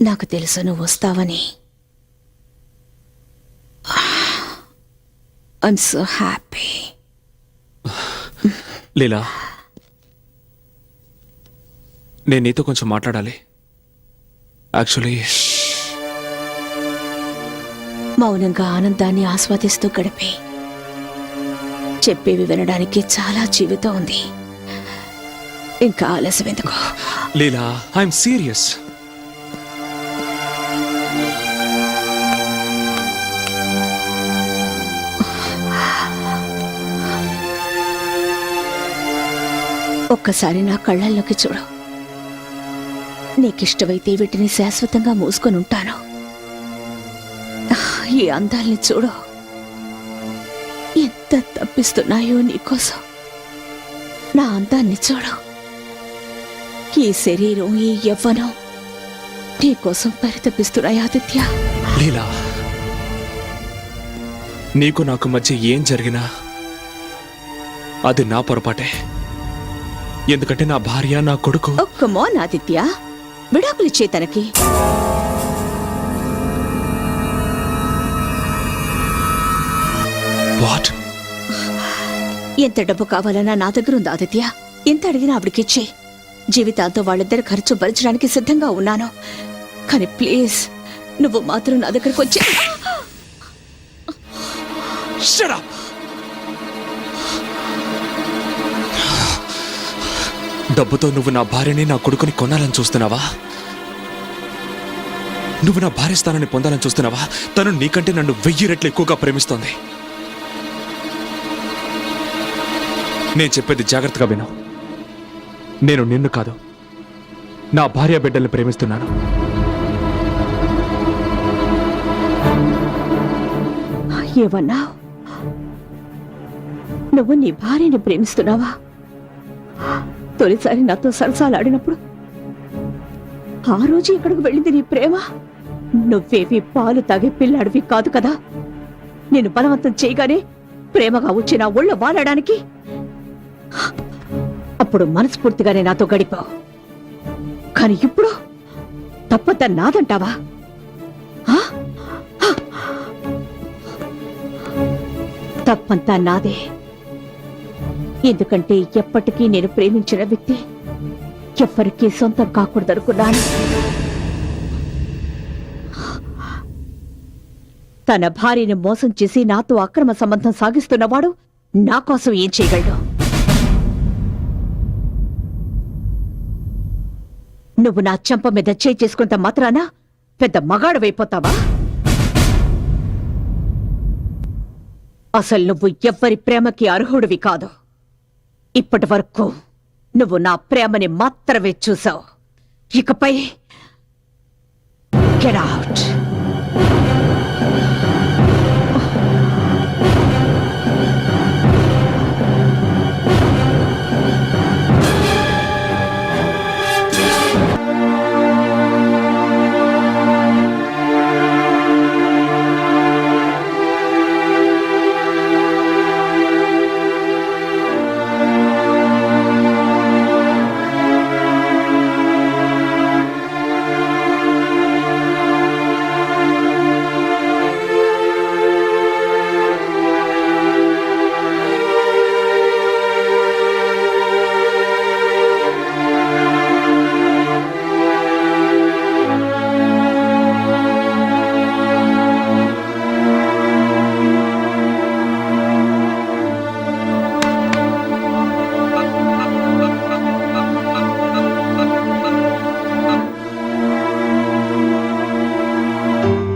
నాకు తెలుసు నువ్వు వస్తావని. ఐఎమ్ సో హ్యాపీ లీలా నేను నీతో కొంచెం మాట్లాడాలి. యాక్చువల్లీ మౌనంగా ఆనందాన్ని ఆస్వాదిస్తూ గడిపే. చెప్పేవి వినడానికి చాలా జీవితం ఉంది. ఇంకా ఆలస్యం ఎందుకు? లీలా ఐఎమ్ సీరియస్ ఒక్కసారి నా కళ్ళల్లోకి చూడు. నీకిష్టమైతే వీటిని శాశ్వతంగా మూసుకొని ఉంటాను. ఈ అందాల్ని చూడు. ఎంత తప్పిస్తున్నాయో నీకోసం. నా అందాన్ని చూడు. ఈ శరీరం ఈ యవ్వనం నీకోసం పరితపిస్తున్నాయి ఆదిత్య. లీలా నీకు నాకు మధ్య ఏం జరిగినా అది నా పొరపాటే. ఎందుకంటే నా భార్య నా కొడుకు. ఒక్క మోన్ ఆదిత్య విడాకులిచ్చే తనకి. వాట్ ఎంత డబ్బు కావాలన్నా నా దగ్గర ఉంది ఆదిత్య. ఎంత అడిగినా ఆవిడకిచ్చే జీవితాంతో వాళ్ళిద్దరి ఖర్చు భరించడానికి సిద్ధంగా ఉన్నాను. కానీ ప్లీజ్ నువ్వు మాత్రం నా దగ్గరకు వచ్చి Shut up! డబ్బుతో నువ్వు నా భార్యని నా కొడుకుని కొనాలని చూస్తున్నావా? నువ్వు నా భార్య స్థానాన్ని పొందాలని చూస్తున్నావా? తను నీకంటే నన్ను వెయ్యి రెట్లు ఎక్కువగా ప్రేమిస్తోంది. నేను చెప్పేది జాగ్రత్తగా విను. నేను నిన్ను కాదు నా భార్య బిడ్డల్ని ప్రేమిస్తున్నాను. ఏమన్నా? నువ్వు నీ భార్యని ప్రేమిస్తున్నావా? తొలిసారి నాతో సరసాలాడినప్పుడు ఆ రోజు ఎక్కడికి వెళ్ళింది నీ ప్రేమ. నువ్వేవి పాలు తాగే పిల్లాడివి కాదు కదా. నేను బలవంతం చేయగానే ప్రేమగా వచ్చి నా ఒళ్ళో వాలడానికి అప్పుడు మనస్ఫూర్తిగానే నాతో గడిపావు. కానీ ఇప్పుడు తప్పద్ద నాదంటావా? ఆ? తప్పంతా నాదే. ఎందుకంటే ఎప్పటికీ నేను ప్రేమించిన వ్యక్తి ఎవ్వరికీ సొంతం కాకూడదనుకున్నాను. తన భార్యను మోసం చేసి నాతో అక్రమ సంబంధం సాగిస్తున్నవాడు నా కోసం ఏం చేయగలడు? నువ్వు నా చెంప మీద చేయి చేసుకుంటా మాత్రాన? పెద్ద మగాడవైపోతావా? అసలు నువ్వు ఎవ్వరి ప్రేమకి అర్హుడివి కాదు. ఇప్పటి వరకు నువ్వు నా ప్రేమని మాత్రమే చూసావు. ఇకపై గెట్ అవుట్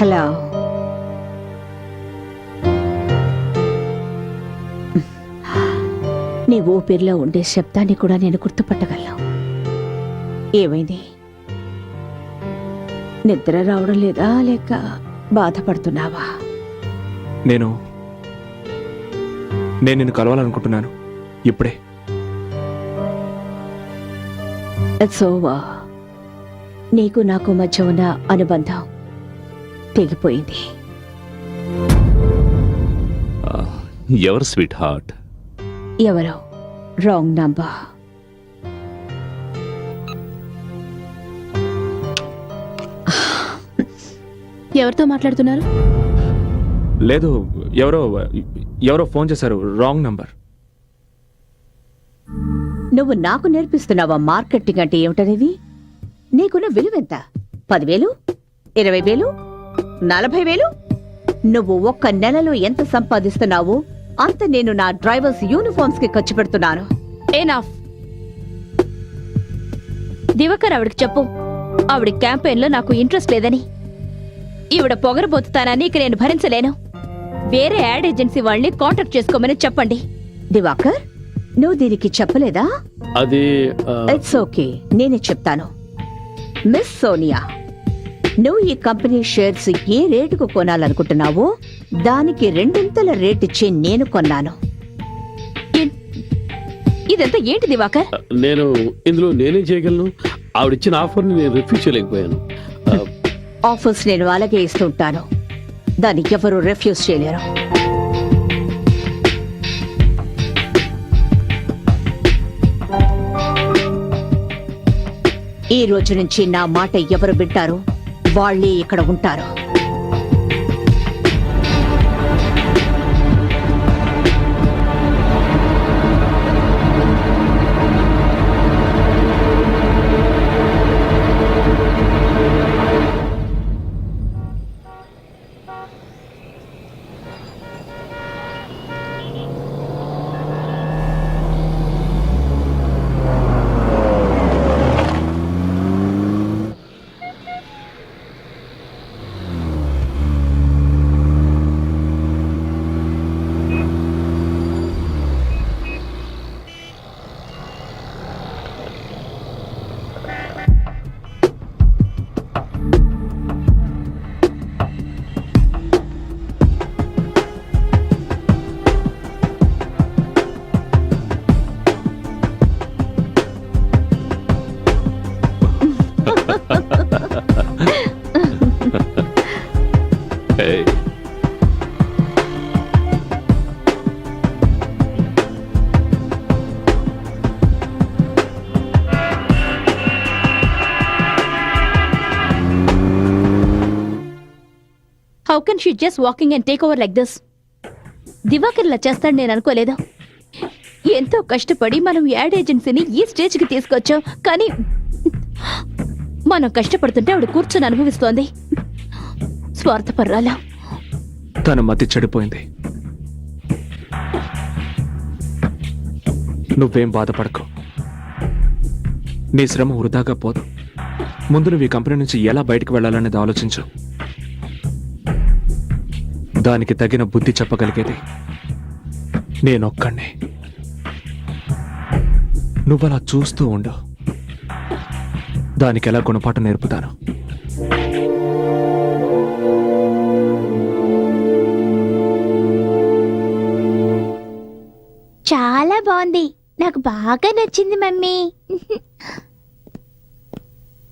హలో. నీ ఊపిరిలో ఉండే శబ్దాన్ని కూడా నేను గుర్తుపట్టగలను. ఏమైంది? నిద్ర రావడం లేదా లేక బాధపడుతున్నావా? నేను నేను నిన్ను కలవాలనుకుంటున్నాను. ఇప్పుడే. ఓవర్ నీకు నాకు మధ్య ఉన్న అనుబంధం తెగిపోయింది. ఎవరు స్వీట్ హార్ట్? ఎవరో? Wrong number. ఎవరితో మాట్లాడుతున్నారు? లేదు ఎవరో ఎవరో ఫోన్ చేశారు రాంగ్ నంబర్. నువ్వు నాకు నేర్పిస్తున్నావా మార్కెటింగ్ అంటే ఏమిటనేది? నీకున్న విలువెంత? పదివేలు? ఇరవై వేలు? నలభై వేలు? నువ్వు ఒక్క నెలలో ఎంత సంపాదిస్తున్నావో? అంత నేను నా డ్రైవర్స్ యూనిఫామ్స్కి ఖర్చు పెడుతున్నాను. ఏనాఫ్ దివకర్ ఆవిడకి చెప్పు. ఆవిడ క్యాంపెయిన్లో నాకు ఇంట్రెస్ట్ లేదని. ఈవిడ పొగరబోతుతానని ఇక నేను భరించలేను. వేరే యాడ్ ఏజెన్సీ వాళ్ళని కాంటాక్ట్ చేసుకోమని చెప్పండి. దివాకర్ నువ్వు దీనికి చెప్పలేదా? అది ఇట్స్ ఓకే నేనే చెప్తాను. మిస్ సోనియా నువ్వు ఈ కంపెనీ షేర్స్ ఏ రేటుకు కొనాలనుకుంటున్నావో దానికి రెండింతల రేట్ ఇచ్చి నేను కొన్నాను. ఇదంతా ఏంటి దివాకర్? నేను ఇందులో నేనేం చేయగలను? ఆవిడిచ్చిన ఆఫర్ని నేను రిఫ్యూజ్ చేయలేకపోయాను. ఆఫర్స్ నేను అలాగే ఇస్తుంటాను దాన్ని ఎవరు రిఫ్యూజ్ చేయలేరు. ఈ రోజు నుంచి నా మాట ఎవరు వింటారో? వాళ్ళే ఇక్కడ ఉంటారు. How can she just walking and take over like this Divakar ఇలా చేస్తాడు నేను అనుకోలేదు? ఎంతో కష్టపడి మనం యాడ్ ఏజెన్సీని ఈ స్టేజ్కి తీసుకొచ్చాం కానీ మనం కష్టపడుతుంటే ఆవిడ కూర్చొని అనుభవిస్తోంది. స్వార్థపర్రాలా తన మతి చెడిపోయింది. నువ్వేం బాధపడకు. నీ శ్రమ వృధాగా పోదు. ముందు నువ్వు ఈ కంపెనీ నుంచి ఎలా బయటకు వెళ్ళాలనేది ఆలోచించు. దానికి తగిన బుద్ధి చెప్పగలిగేది. నేనొక్కడినే నువ్వలా చూస్తూ ఉండు. దానికి ఎలా గుణపాఠం నేర్పుతాను? చాలా బాగుంది. నాకు బాగా నచ్చింది మమ్మీ.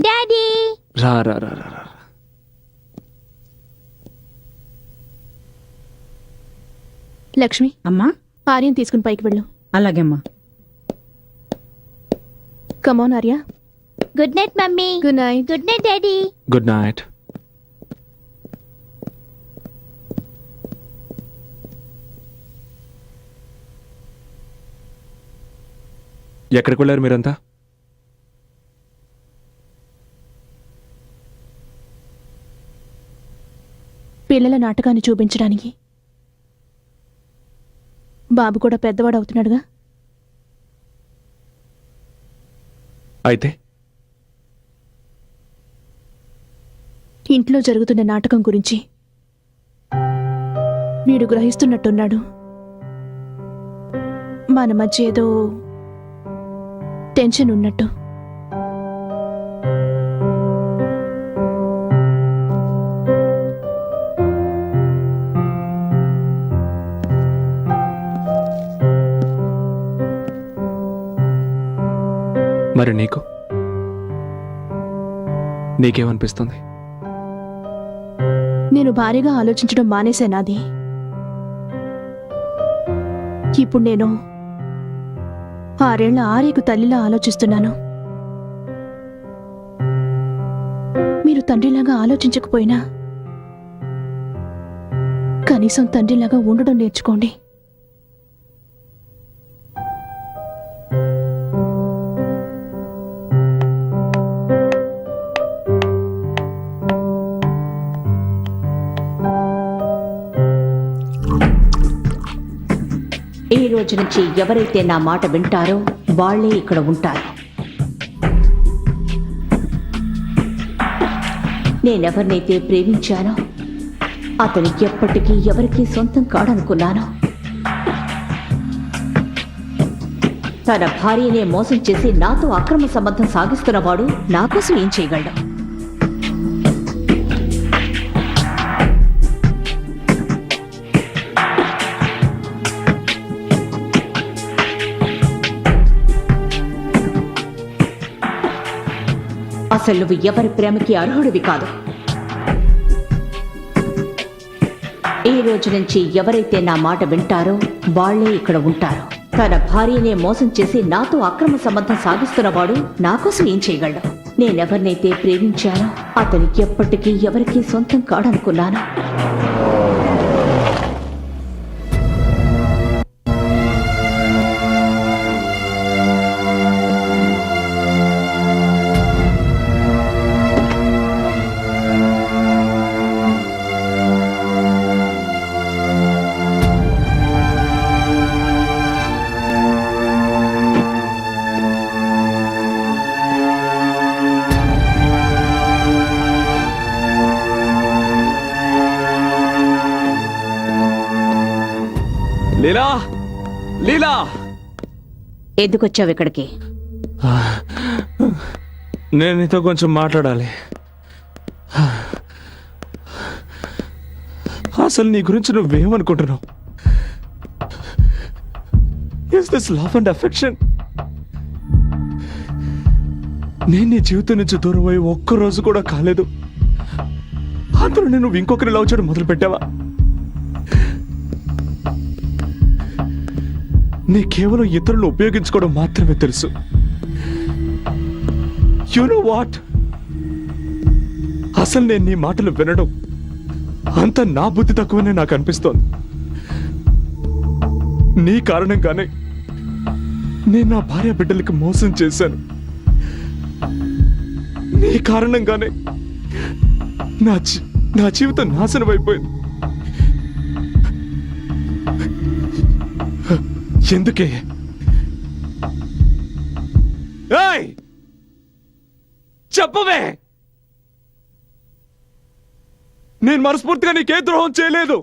డాడీ! రా రా రా రా. లక్ష్మి. అమ్మా. ఆర్యం తీసుకుని పైకి వెళ్ళు. అలాగేమ్మా. Come on Arya. Good night mummy. Good night good night daddy. Good night ఎక్కడికి వెళ్ళారు మీరంతా? పిల్లల నాటకాన్ని చూపించడానికి. బాబు కూడా పెద్దవాడు అవుతున్నాడుగా? అయితే? ఇంట్లో జరుగుతున్న నాటకం గురించి వీడు గ్రహిస్తున్నట్టున్నాడు. మన మధ్య ఏదో టెన్షన్ ఉన్నట్టు. మరి నీకు? నీకేమనిపిస్తుంది? నేను భారీగా ఆలోచించడం మానేశానాది ఇప్పుడు నేను ఆరేళ్ళ ఆరేకు తల్లిలా ఆలోచిస్తున్నాను. మీరు తండ్రిలాగా ఆలోచించకపోయినా కనీసం తండ్రిలాగా ఉండడం నేర్చుకోండి. రోజు నుంచి ఎవరైతే నా మాట వింటారో వాళ్ళే ఇక్కడ ఉంటారు. నేనెవరినైతే ప్రేమించానో అతను ఎప్పటికీ ఎవరికీ సొంతం కాడనుకున్నాను తన భార్యనే మోసం చేసి నాతో అక్రమ సంబంధం సాగిస్తున్నవాడు నా కోసం ఏం చేయగలడు? అసలు నువ్వు ఎవరి ప్రేమకి అర్హుడివి కాదు. ఈ రోజు నుంచి ఎవరైతే నా మాట వింటారో వాళ్ళే ఇక్కడ ఉంటారు. తన భార్యనే మోసం చేసి నాతో అక్రమ సంబంధం సాగిస్తున్నవాడు నాకోసం ఏం చేయగలడు? నేనెవరినైతే ప్రేమించానో అతను ఎప్పటికీ ఎవరికీ సొంతం కాడనుకున్నాను. ఎందుకొచ్చావు ఇక్కడికి? నేను నీతో కొంచెం మాట్లాడాలి. అసలు నీ గురించి నువ్వేమనుకుంటున్నావు? Is this love and affection నేను నీ జీవితం నుంచి దూరం అయ్యి ఒక్క రోజు కూడా కాలేదు. అందులో నేను ఇంకొకరి లవ్ చేయడం మొదలు పెట్టావా నీ కేవలం ఇతరులు ఉపయోగించుకోవడం మాత్రమే తెలుసు. యు నో వాట్ అసలు నేను నీ మాటలు వినడం అంత నా బుద్ధి తక్కువనే నాకు అనిపిస్తోంది. నీ కారణంగానే నేను నా భార్య బిడ్డలకి మోసం చేశాను. నీ కారణంగానే నా నా జీవితం నాశనం అయిపోయింది. ఎందుకే? చెప్పవే! నేను మనస్ఫూర్తిగా నీకే ద్రోహం చేయలేదు.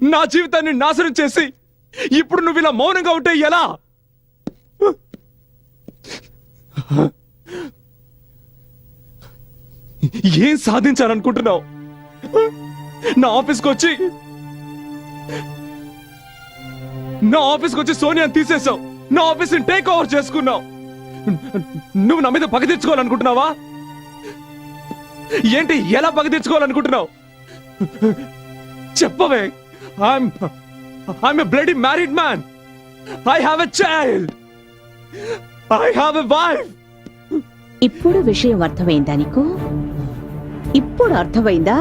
నా జీవితాన్ని నాశనం చేసి ఇప్పుడు నువ్వు ఇలా మౌనంగా ఉంటే ఎలా? ఏం సాధించాలనుకుంటున్నావు? నా ఆఫీస్కి వచ్చి నా ఆఫీస్కి వచ్చి సోనియాని తీసేసావు నా ఆఫీస్ని టేక్ ఓవర్ చేసుకున్నావు. నువ్వు నా మీద పగ తెచ్చుకోవాలనుకుంటున్నావా ఏంటి ఎలా పగ తెచ్చుకోవాలనుకుంటున్నావు చెప్పవే. I'm I'm a bloody married man I have a child I have a wife ఇప్పుడు విషయం అర్థమైందా నీకు? ఇప్పుడు అర్థమైందా?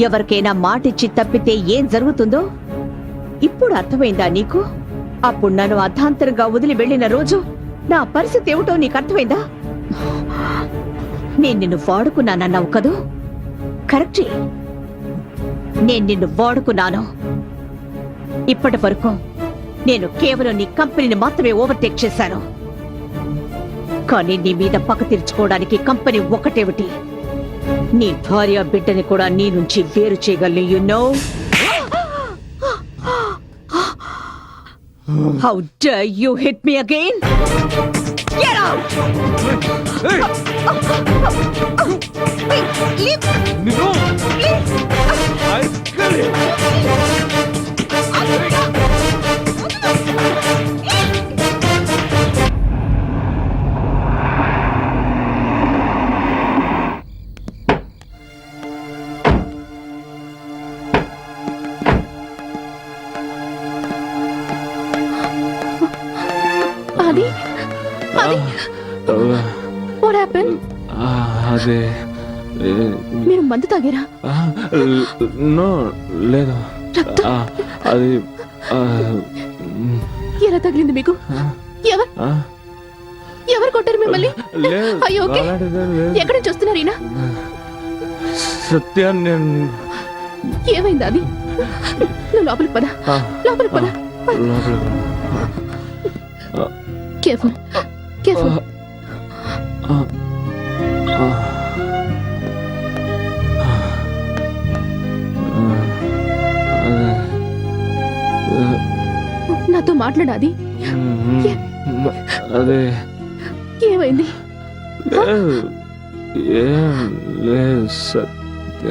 ఎవరికైనా మాటిచ్చి తప్పితే ఏం జరుగుతుందో? ఇప్పుడు అర్థమైందా నీకు? అప్పుడు నన్ను అర్ధాంతరంగా వదిలి వెళ్ళిన రోజు నా పరిస్థితి ఏమిటో నీకు అర్థమైందా? నేను నిన్ను వాడుకున్నానన్నావు కదూ? కరెక్టే నేను నిన్ను వాడుకున్నాను. ఇప్పటి వరకు నేను కేవలం నీ కంపెనీని మాత్రమే ఓవర్టేక్ చేశాను. కానీ నీ మీద పక్క తీర్చుకోవడానికి కంపెనీ ఒకటేమిటి? నీ భార్య బిడ్డని కూడా నీ నుంచి వేరు చేయగలను you know how dare you hit me again Get out! Leave! నిన్ను మిమ్మల్ని అయ్యో, ఓకే. ఎక్కడి నుంచి వస్తున్నారు ఈయన? సత్య నేను ఏమైంది అది? నువ్వు లోపలికి పద. లోపలికి పద. కేర్ఫుల్. కేర్ఫుల్. నాతో మాట్లాడాది అదే. ఏమైంది? ఏం లేదు సత్య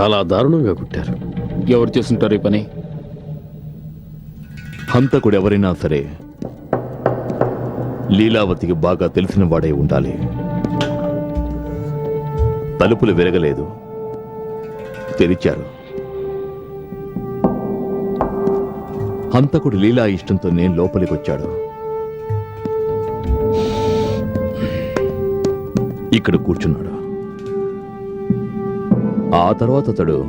చాలా దారుణంగా కొట్టారు. ఎవరు చేస్తుంటారు ఈ పని? హంతకుడు ఎవరైనా సరే లీలావతికి బాగా తెలిసిన వాడే ఉండాలి. తలుపులు విరగలేదు తెరిచారు. హంతకుడు లీలా ఇష్టంతోనే లోపలికొచ్చాడు. ఇక్కడ కూర్చున్నాడు. ఆ తర్వాత అతడు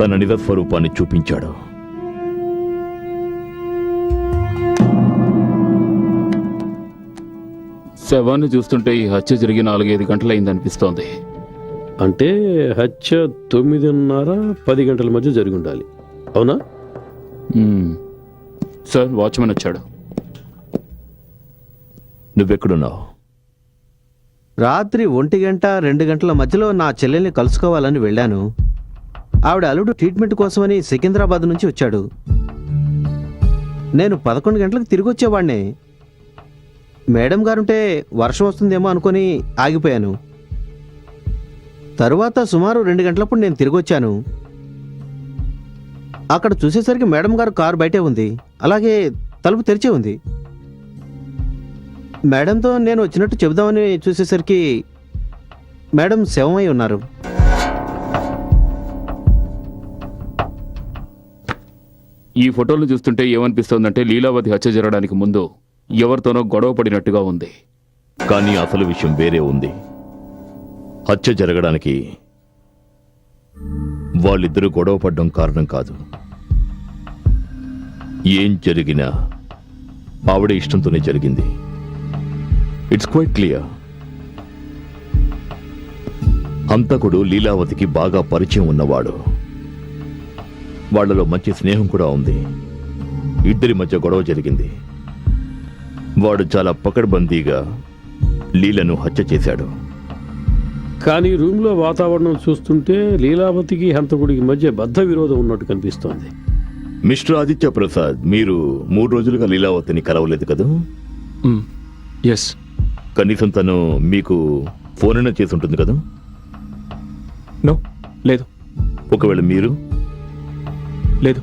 తన నిజ స్వరూపాన్ని చూపించాడు. శవాన్ని చూస్తుంటే ఈ హత్య జరిగి నాలుగైదు గంటలైంది అనిపిస్తోంది. అంటే హత్య తొమ్మిదిన్నర పది గంటల మధ్య జరిగి ఉండాలి అవునా. సార్ వాచ్మెన్ వచ్చాడు. నువ్వెక్కడున్నావు? రాత్రి ఒంటి గంట రెండు గంటల మధ్యలో నా చెల్లెల్ని కలుసుకోవాలని వెళ్ళాను. ఆవిడ అల్లుడు ట్రీట్మెంట్ కోసమని సికింద్రాబాద్ నుంచి వచ్చాడు. నేను పదకొండు గంటలకు తిరిగి వచ్చేవాడినే మేడం గారుంటే వర్షం వస్తుందేమో అనుకొని ఆగిపోయాను. తరువాత సుమారు రెండు గంటలప్పుడు నేను తిరిగి వచ్చాను. అక్కడ చూసేసరికి మేడం గారు కారు బయటే ఉంది. అలాగే తలుపు తెరిచే ఉంది. మేడంతో నేను వచ్చినట్టు చెబుదామని చూసేసరికి మేడం శవమై ఉన్నారు. ఈ ఫోటోలు చూస్తుంటే ఏమనిపిస్తోందంటే లీలావతి హత్య జరగడానికి ముందు ఎవరితోనో గొడవ పడినట్టుగా ఉంది. కానీ అసలు విషయం వేరే ఉంది. హత్య జరగడానికి వాళ్ళిద్దరూ గొడవ పడ్డం కారణం కాదు. ఏం జరిగినా ఆవిడ ఇష్టంతోనే జరిగింది. ఇట్స్ క్వైట్ క్లియర్ హంతకుడు లీలావతికి బాగా పరిచయం ఉన్నవాడు. వాళ్ళలో మంచి స్నేహం కూడా ఉంది. ఇద్దరి మధ్య గొడవ జరిగింది. వాడు చాలా పకడ్బందీగా లీలను హత్య చేశాడు. కానీ రూమ్లో వాతావరణం చూస్తుంటే లీలావతికి హంతకుడికి మధ్య బద్ధ విరోధం ఉన్నట్టు కనిపిస్తోంది. మిస్టర్ ఆదిత్య ప్రసాద్ మీరు మూడు రోజులుగా లీలావతిని కలవలేదు కదా? ఎస్ కనీసం తను మీకు ఫోన్ అయినా చేసి ఉంటుంది కదా? నో లేదు. ఒకవేళ మీరు? లేదు.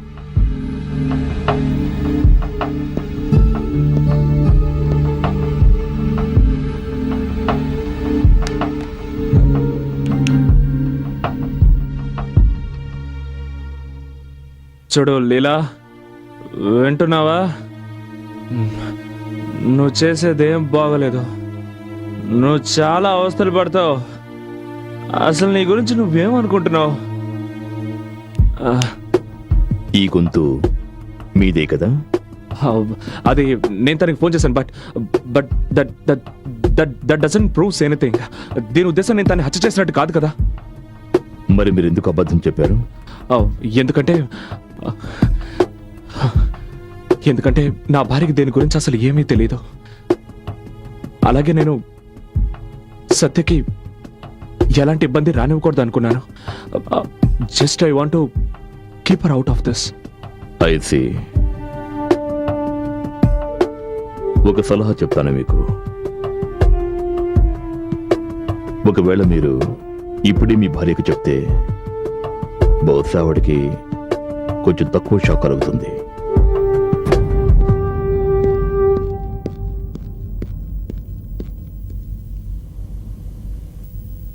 చూడు లీలా వింటున్నావా? నువ్వు చేసేదేం బాగలేదు. నువ్వు చాలా అవస్థలు పడతావు. అసలు నీ గురించి నువ్వేమనుకుంటున్నావు? ఈ గొంతు మీదే కదా? అది నేను తనకి ఫోన్ చేశాను but but that that that that doesn't proves anything. దీని ఉద్దేశం నేను తను హత్య చేసినట్టు కాదు కదా? మరి మీరు ఎందుకు అబద్ధం చెప్పారు? ఎందుకంటే ఎందుకంటే నా భార్యకి దీని గురించి అసలు ఏమీ తెలియదు అలాగే నేను సత్యకి ఎలాంటి ఇబ్బంది రానివ్వకూడదు అనుకున్నాను. Just I want keep out of this I see ఒక సలహా చెప్తాను మీకు. ఒకవేళ మీరు ఇప్పుడే మీ భార్యకు చెప్తే బహుశా ఆవిడకి కొంచెం తక్కువ షాక్ కలుగుతుంది.